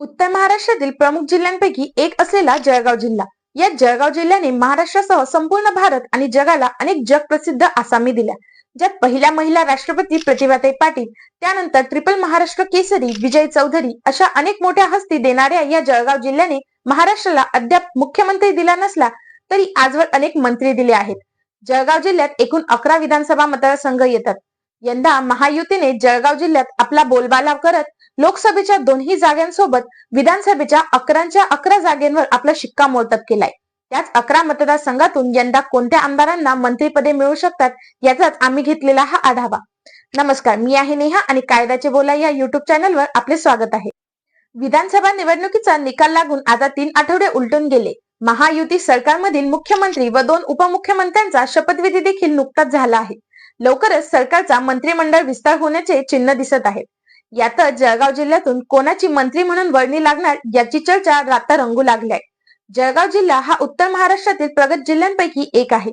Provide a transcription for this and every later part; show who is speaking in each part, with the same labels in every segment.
Speaker 1: उत्तर महाराष्ट्रातील प्रमुख जिल्ह्यांपैकी एक असलेला जळगाव जिल्हा. या जळगाव जिल्ह्याने महाराष्ट्रासह संपूर्ण भारत आणि जगाला अनेक जगप्रसिद्ध आसामी दिल्या. ज्यात पहिल्या महिला राष्ट्रपती प्रतिभाताई पाटील त्यानंतर ट्रिपल महाराष्ट्र केसरी विजय चौधरी अशा अनेक मोठ्या हस्ती देणाऱ्या या जळगाव जिल्ह्याने महाराष्ट्राला अद्याप मुख्यमंत्री दिला नसला तरी आजवर अनेक मंत्री दिले आहेत. जळगाव जिल्ह्यात एकूण अकरा विधानसभा मतदारसंघ येतात. यंदा महायुतीने जळगाव जिल्ह्यात आपला बोलबाला करत लोकसभेच्या दोन्ही जागांसोबत विधानसभेच्या अकराच्या अकरा जागेंवर आपला शिक्कामोर्तब केलाय. त्याच अकरा मतदारसंघातून यंदा कोणत्या आमदारांना मंत्रीपदे मिळू शकतात याचाच आम्ही घेतलेला हा आढावा. नमस्कार मी आहे नेहा आणि कायद्याचे बोला या युट्यूब चॅनलवर आपले स्वागत आहे. विधानसभा निवडणुकीचा निकाल लागून आता तीन आठवडे उलटून गेले. महायुती सरकारमधील मुख्यमंत्री व दोन उपमुख्यमंत्र्यांचा शपथविधी देखील नुकताच झाला आहे. लवकरच सरकारचा मंत्रिमंडळ विस्तार होण्याचे चिन्ह दिसत आहे. यातच जळगाव जिल्ह्यातून कोणाची मंत्री म्हणून वर्णी लागणार याची चर्चा राता रंगू लागली आहे. जळगाव जिल्हा हा उत्तर महाराष्ट्रातील प्रगत जिल्ह्यांपैकी एक आहे.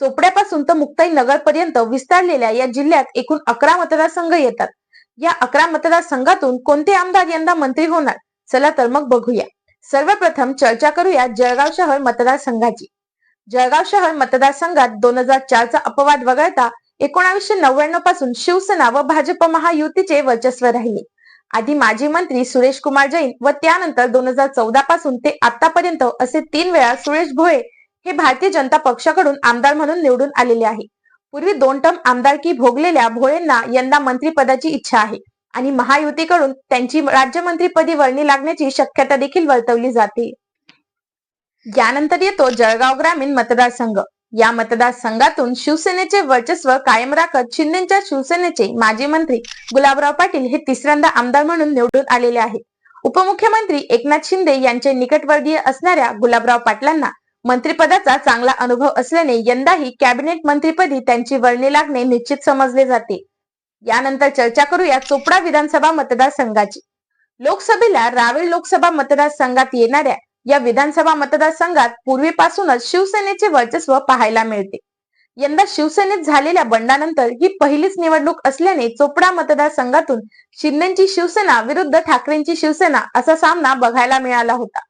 Speaker 1: चोपड्यापासून तर मुक्ताई नगर पर्यंत विस्तारलेल्या या जिल्ह्यात एकूण अकरा मतदारसंघ येतात. या अकरा मतदारसंघातून कोणते आमदार यंदा मंत्री होणार? चला तर मग बघूया. सर्वप्रथम चर्चा करूया जळगाव शहर मतदारसंघाची. जळगाव शहर मतदारसंघात दोन हजार चारचा अपवाद वगळता एकोणावीसशे नव्याण्णवपासून शिवसेना व भाजप महायुतीचे वर्चस्व राहिले. आधी माजी मंत्री सुरेश कुमार जैन व त्यानंतर दोन हजार चौदा पासून ते आतापर्यंत असे तीन वेळा सुरेश भोळे हे भारतीय जनता पक्षाकडून आमदार म्हणून निवडून आलेले आहे. पूर्वी दोन टर्म आमदारकी भोगलेल्या भोळेंना यंदा मंत्रीपदाची इच्छा आहे आणि महायुतीकडून त्यांची राज्यमंत्रीपदी वर्णी लागण्याची शक्यता देखील वर्तवली जाते. यानंतर येतो जळगाव ग्रामीण मतदारसंघ. या मतदारसंघातून शिवसेनेचे वर्चस्व कायम राखत शिंदेच्या शिवसेनेचे माजी मंत्री गुलाबराव पाटील हे तिसऱ्यांदा आमदार म्हणून निवडून आलेले आहेत उपमुख्यमंत्री एकनाथ शिंदे यांचे निकटवर्गीय असणाऱ्या गुलाबराव पाटलांना मंत्रिपदाचा चांगला अनुभव असल्याने यंदाही कॅबिनेट मंत्रीपदी त्यांची वर्णी लागणे निश्चित समजले जाते. यानंतर चर्चा करूया चोपडा विधानसभा मतदारसंघाची. लोकसभेला रावेर लोकसभा मतदारसंघात येणाऱ्या या विधानसभा मतदारसंघात पूर्वीपासूनच शिवसेनेचे वर्चस्व पाहायला मिळते. यंदा शिवसेनेत झालेल्या बंडानंतर ही पहिलीच निवडणूक असल्याने चोपडा मतदारसंघातून शिंदेची शिवसेना विरुद्ध ठाकरेंची शिवसेना असा सामना बघायला मिळाला होता.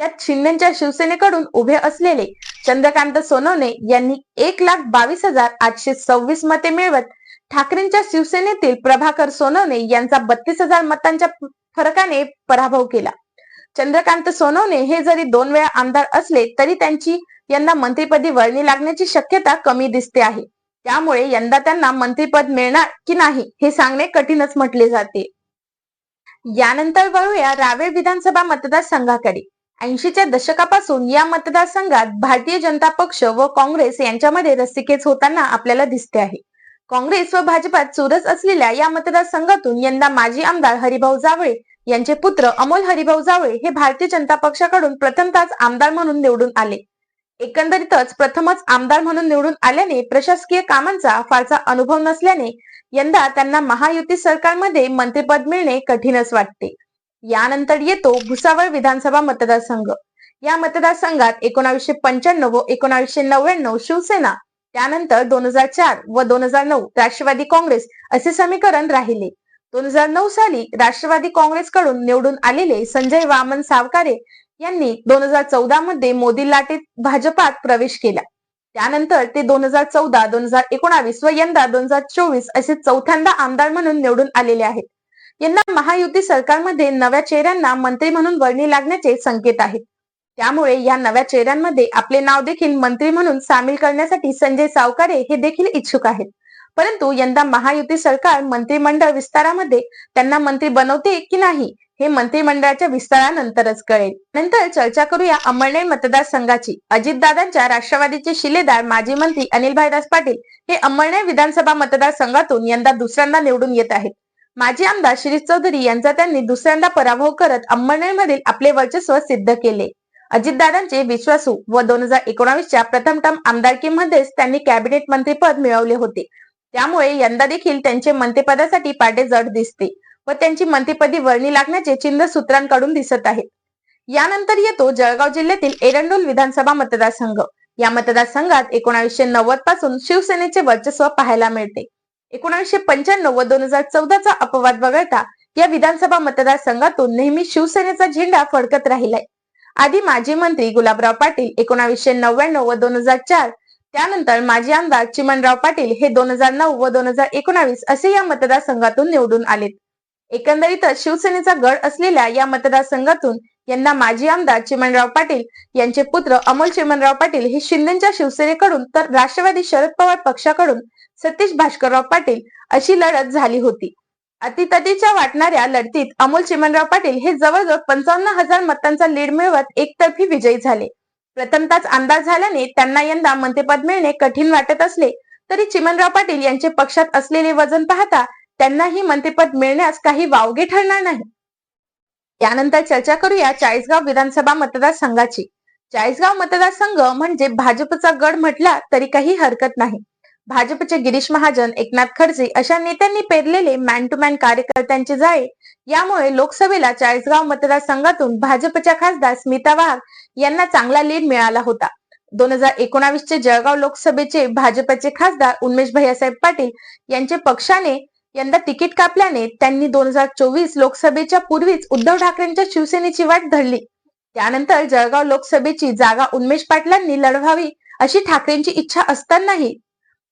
Speaker 1: त्यात शिंदेच्या शिवसेनेकडून उभे असलेले चंद्रकांत सोनवणे यांनी एक लाख बावीस हजार आठशे सव्वीस मते मिळवत ठाकरेंच्या शिवसेनेतील प्रभाकर सोनवणे यांचा बत्तीस हजार मतांच्या फरकाने पराभव केला. चंद्रकांत सोनवणे हे जरी दोन वेळा आमदार असले तरी त्यांची यंदा मंत्रीपदी वर्णी लागण्याची शक्यता कमी दिसते आहे. त्यामुळे यंदा त्यांना मंत्रीपद मिळणार की नाही हे सांगणे कठीणच म्हटले जाते. यानंतर वळूया रावेर विधानसभा मतदारसंघाकडे. ऐंशीच्या दशकापासून या मतदारसंघात भारतीय जनता पक्ष व काँग्रेस यांच्यामध्ये रस्सीखेच होताना आपल्याला दिसते आहे. काँग्रेस व भाजपात चुरस असलेल्या या मतदारसंघातून यंदा माजी आमदार हरिभाऊ जावळे यांचे पुत्र अमोल हरिभाऊ जावळे हे भारतीय जनता पक्षाकडून प्रथमतःच आमदार म्हणून निवडून आले. एकंदरीतच प्रथमच आमदार म्हणून निवडून आल्याने प्रशासकीय कामांचा फारसा अनुभव नसल्याने यंदा त्यांना महायुती सरकारमध्ये मंत्रिपद मिळणे कठीणच वाटते. यानंतर येतो भुसावळ विधानसभा मतदारसंघ. या मतदारसंघात एकोणावीसशे पंच्याण्णव व एकोणावीसशे नव्याण्णव शिवसेना त्यानंतर दोन हजार चार व दोन हजार नऊ राष्ट्रवादी काँग्रेस असे समीकरण राहिले. दोन हजार नऊ साली राष्ट्रवादी काँग्रेसकडून निवडून आलेले संजय वामन सावकारे यांनी दोन हजार चौदा मध्ये मोदी लाटेत भाजपात प्रवेश केला. त्यानंतर ते दोन हजार चौदा दोन हजार एकोणावीस व यंदा दोन हजार चोवीस असे चौथ्यांदा आमदार म्हणून निवडून आलेले आहेत. यंदा महायुती सरकारमध्ये नव्या चेहऱ्यांना मंत्री म्हणून वर्णी लागण्याचे संकेत आहेत. त्यामुळे या नव्या चेहऱ्यांमध्ये आपले नाव देखील मंत्री म्हणून सामील करण्यासाठी संजय सावकारे हे देखील इच्छुक आहेत. परंतु यंदा महायुती सरकार मंत्रिमंडळ विस्तारामध्ये त्यांना मंत्री बनवते की नाही हे मंत्रिमंडळाच्या विस्तारानंतरच कळेल. नंतर चर्चा करूया अमळनेर मतदारसंघाची. अजितदादांच्या राष्ट्रवादीचे शिलेदार माजी मंत्री अनिल भाईदास पाटील हे अमळनेर विधानसभा मतदारसंघातून यंदा दुसऱ्यांदा निवडून येत आहेत. माजी आमदार शिरीष चौधरी यांचा त्यांनी दुसऱ्यांदा पराभव करत मधील आपले वर्चस्व सिद्ध केले. अजितदादांचे विश्वासू व दोन हजार एकोणावीसच्या प्रथम टर्म आमदारकीमध्येच त्यांनी कॅबिनेट मंत्रीपद मिळवले होते. त्यामुळे यंदा देखील त्यांचे मंत्रिपदासाठी पाटे जड दिसते व त्यांची मंत्रिपदी वर्णी लागण्याचे चिन्ह सूत्रांकडून दिसत आहेत यानंतर येतो जळगाव जिल्ह्यातील एरंडोल विधानसभा मतदारसंघ. या मतदारसंघात एकोणाशे नव्वदपासून शिवसेनेचे वर्चस्व पाहायला मिळते. एकोणावीसशे पंच्याण्णव व दोन हजार चौदाचा अपवाद वगळता या विधानसभा मतदारसंघातून नेहमी शिवसेनेचा झेंडा फडकत राहिलाय. आधी माजी मंत्री गुलाबराव पाटील एकोणाशे नव्याण्णव व दोन हजार चार त्यानंतर माजी आमदार चिमणराव पाटील हे दोन हजार नऊ व दोन हजार एकोणावीस असे या मतदारसंघातून निवडून आलेत. एकंदरीतच शिवसेनेचा गड असलेल्या या मतदारसंघातून यंदा माजी आमदार चिमणराव पाटील यांचे पुत्र अमोल चिमणराव पाटील हे शिंदेच्या शिवसेनेकडून तर राष्ट्रवादी शरद पवार पक्षाकडून सतीश भास्करराव पाटील अशी लढत झाली होती. अतितटीच्या वाटणाऱ्या लढतीत अमोल चिमणराव पाटील हे जवळजवळ पंचावन्न हजार मतांचा लीड मिळवत एकतर्फी विजयी झाले. प्रथमताच आमदार झाल्याने त्यांना यंदा मंत्रिपद मिळणे कठीण वाटत असले तरी चिमनराव पाटील यांचे पक्षात असलेले वजन पाहता त्यांनाही मंत्रिपद मिळण्यास काही वावगे ठरणार नाही. यानंतर चर्चा करूया चाळीसगाव विधानसभा मतदारसंघाची. चाळीसगाव मतदारसंघ म्हणजे भाजपचा गड म्हटला तरी काही हरकत नाही. भाजपचे गिरीश महाजन एकनाथ खडसे अशा नेत्यांनी पेरलेले मॅन टू मॅन कार्यकर्त्यांचे जाळे. यामुळे लोकसभेला चाळीसगाव मतदारसंघातून भाजपच्या खासदार स्मिता वाघ यांना चांगला लीड मिळाला होता. दोन हजार एकोणावीसचे जळगाव लोकसभेचे भाजपचे खासदार उन्मेश भैयासाहेब पाटील यांचे पक्षाने यंदा तिकीट कापल्याने त्यांनी दोन हजार चोवीस लोकसभेच्या पूर्वीच उद्धव ठाकरेंच्या शिवसेनेची वाट धरली. त्यानंतर जळगाव लोकसभेची जागा उन्मेश पाटलांनी लढवावी अशी ठाकरेंची इच्छा असतानाही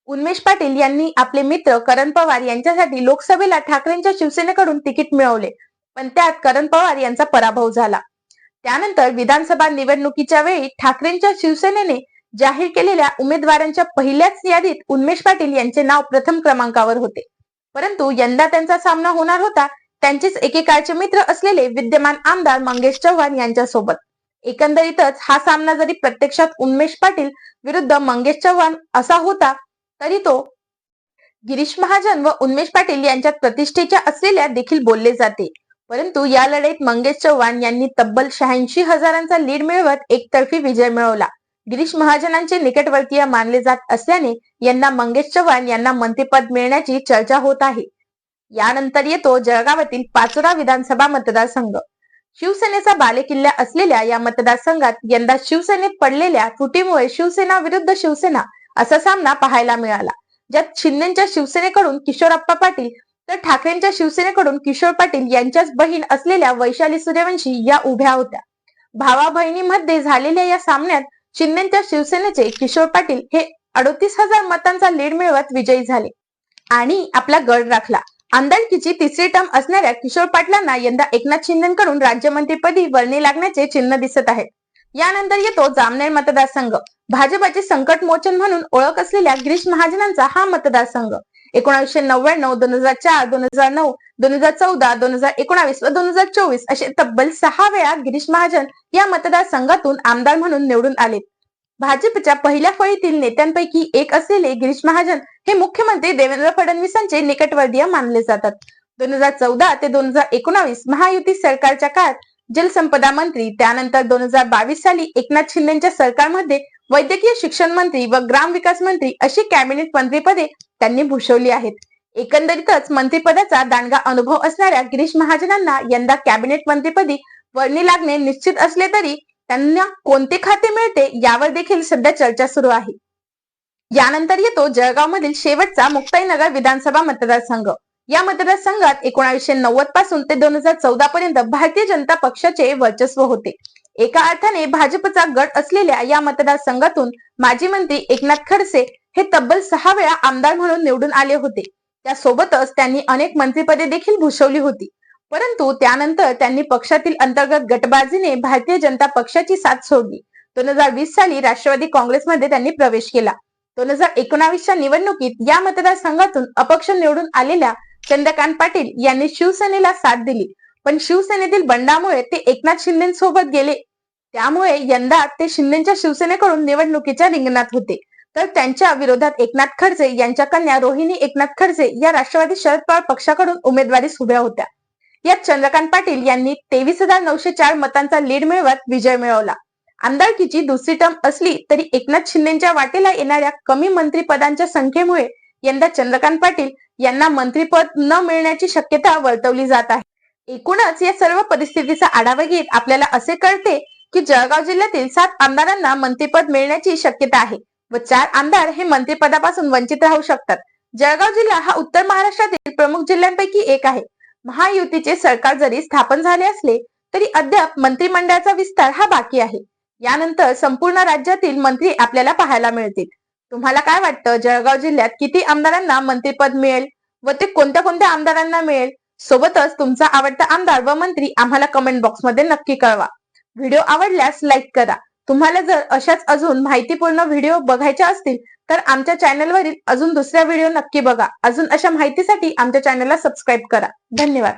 Speaker 1: उन्मेश पाटील यांनी आपले मित्र करण पवार यांच्यासाठी लोकसभेला ठाकरेंच्या शिवसेनेकडून तिकीट मिळवले. पण त्यात करण पवार यांचा पराभव झाला. त्यानंतर विधानसभा निवडणुकीच्या वेळी ठाकरेंच्या शिवसेनेने जाहीर केलेल्या उमेदवारांच्या पहिल्याच यादीत उन्मेश पाटील यांचे नाव प्रथम क्रमांकावर होते. परंतु यंदा त्यांचा सामना होणार होता त्यांचेच एकेकाळचे मित्र असलेले विद्यमान आमदार मंगेश चव्हाण यांच्यासोबत. एकंदरीतच हा सामना जरी प्रत्यक्षात उन्मेश पाटील विरुद्ध मंगेश चव्हाण असा होता तरी तो गिरीश महाजन व उन्मेश पाटील यांच्यात प्रतिष्ठेच्या असलेल्या देखील बोलले जाते. परंतु या लढाईत मंगेश चव्हाण यांनी तब्बल शहाऐंशी हजारांचा लीड मिळवत एकतर्फी विजय मिळवला. गिरीश महाजनांचे निकटवर्तीय मानले जात असल्याने यांना मंगेश चव्हाण यांना मंत्रिपद मिळण्याची चर्चा होत आहे. यानंतर येतो जळगावातील पाचोरा विधानसभा मतदारसंघ. शिवसेनेचा बालेकिल्ला असलेल्या या मतदारसंघात यंदा शिवसेनेत पडलेल्या तुटीमुळे शिवसेना विरुद्ध शिवसेना असा सामना पाहायला मिळाला. ज्यात शिंदेच्या शिवसेनेकडून किशोरप्पा पाटील तर ठाकरेंच्या शिवसेनेकडून किशोर पाटील यांच्याच बहीण असलेल्या वैशाली सूर्यवंशी या उभ्या होत्या. भावा बहिणीमध्ये झालेल्या या सामन्यात शिंदेच्या शिवसेनेचे किशोर पाटील हे अडोतीस हजार मतांचा लीड मिळवत विजयी झाले. आणि आपला गड राखला. आमदारकीची तिसरी टर्म असणाऱ्या किशोर पाटलांना यंदा एकनाथ शिंदेकडून राज्यमंत्रीपदी वर्णी लागण्याचे चिन्ह दिसत आहे यानंतर येतो जामनेर मतदारसंघ. भाजपाचे संकट मोचन म्हणून ओळख असलेल्या गिरीश महाजनांचा हा मतदारसंघ. एकोणीसशे नव्याण्णव दोन हजार चार दोन हजार नऊ दोन हजार चौदा दोन हजार एकोणावीस व दोन हजार चोवीस असे तब्बल सहा वेळा गिरीश महाजन या मतदारसंघातून आमदार म्हणून निवडून आले. भाजपच्या पहिल्या फळीतील नेत्यांपैकी एक असलेले गिरीश महाजन हे मुख्यमंत्री देवेंद्र फडणवीसांचे निकटवर्तीय मानले जातात. दोन हजार चौदा ते दोन हजार एकोणावीस महायुती सरकारच्या काळात जलसंपदा मंत्री त्यानंतर दोन हजार बावीस साली एकनाथ शिंदेच्या सरकारमध्ये वैद्यकीय शिक्षण मंत्री व ग्राम विकास मंत्री अशी कॅबिनेट मंत्रीपदे त्यांनी भूषवली आहेत. एकंदरीतच मंत्रीपदाचा दांडगा अनुभव असणाऱ्या गिरीश महाजनांना यंदा कॅबिनेट मंत्रीपदी वर्णी लागणे निश्चित असले तरी त्यांना कोणते खाते मिळते यावर देखील सध्या चर्चा सुरू आहे. यानंतर येतो जळगाव मधील शेवटचा मुक्ताईनगर विधानसभा मतदारसंघ. या मतदारसंघात एकोणाशे नव्वदपासून ते दोन हजार चौदा पर्यंत भारतीय जनता पक्षाचे वर्चस्व होते. एका अर्थाने भाजपचा गट असलेल्या या मतदारसंघातून माजी मंत्री एकनाथ खडसे हे तब्बल सहा वेळा आमदार म्हणून निवडून आले होते. त्यासोबतच त्यांनी अनेक मंत्रिपदे देखील भूषवली होती. परंतु त्यानंतर त्यांनी पक्षातील अंतर्गत गटबाजीने भारतीय जनता पक्षाची साथ सोडली. दोन हजार वीस साली राष्ट्रवादी काँग्रेसमध्ये त्यांनी प्रवेश केला. दोन हजार एकोणावीसच्या निवडणुकीत या मतदारसंघातून अपक्ष निवडून आलेल्या चंद्रकांत पाटील यांनी शिवसेनेला साथ दिली. पण शिवसेनेतील बंडामुळे ते एकनाथ शिंदेसोबत गेले. त्यामुळे यंदा ते शिंदेच्या शिवसेनेकडून निवडणुकीच्या रिंगणात होते. तर त्यांच्या विरोधात एकनाथ खडसे यांच्या कन्या रोहिणी एकनाथ खडसे या राष्ट्रवादी शरद पवार पक्षाकडून उमेदवारीस उभ्या होत्या. यात चंद्रकांत पाटील यांनी तेवीस हजार नऊशे चार मतांचा लीड मिळवत विजय मिळवला. आमदारकीची दुसरी टर्म असली तरी एकनाथ शिंदेच्या वाटेला येणाऱ्या कमी मंत्रिपदांच्या संख्येमुळे यंदा चंद्रकांत पाटील यांना मंत्रीपद न मिळण्याची शक्यता वर्तवली जात आहे. एकूणच या सर्व परिस्थितीचा आढावा घेत आपल्याला असे कळते की जळगाव जिल्ह्यातील सात आमदारांना मंत्रीपद मिळण्याची शक्यता आहे व चार आमदार हे मंत्रिपदापासून वंचित राहू शकतात. जळगाव जिल्हा हा उत्तर महाराष्ट्रातील प्रमुख जिल्ह्यांपैकी एक आहे. महायुतीचे सरकार जरी स्थापन झाले असले तरी अद्याप मंत्रिमंडळाचा विस्तार हा बाकी आहे. यानंतर संपूर्ण राज्यातील मंत्री आपल्याला पाहायला मिळतील. तुम्हाला काय वाटतं? जळगाव जिल्ह्यात किती आमदारांना मंत्रीपद मिळेल व ते कोणत्या कोणत्या आमदारांना मिळेल? सोबतच तुमचा आवडता आमदार व मंत्री आम्हाला कमेंट बॉक्समध्ये नक्की कळवा. व्हिडिओ आवडल्यास लाईक करा. तुम्हाला जर अशाच अजून माहितीपूर्ण व्हिडिओ बघायच्या असतील तर आमच्या चॅनलवरील अजून दुसऱ्या व्हिडिओ नक्की बघा. अजून अशा माहितीसाठी आमच्या चॅनलला सबस्क्राईब करा. धन्यवाद.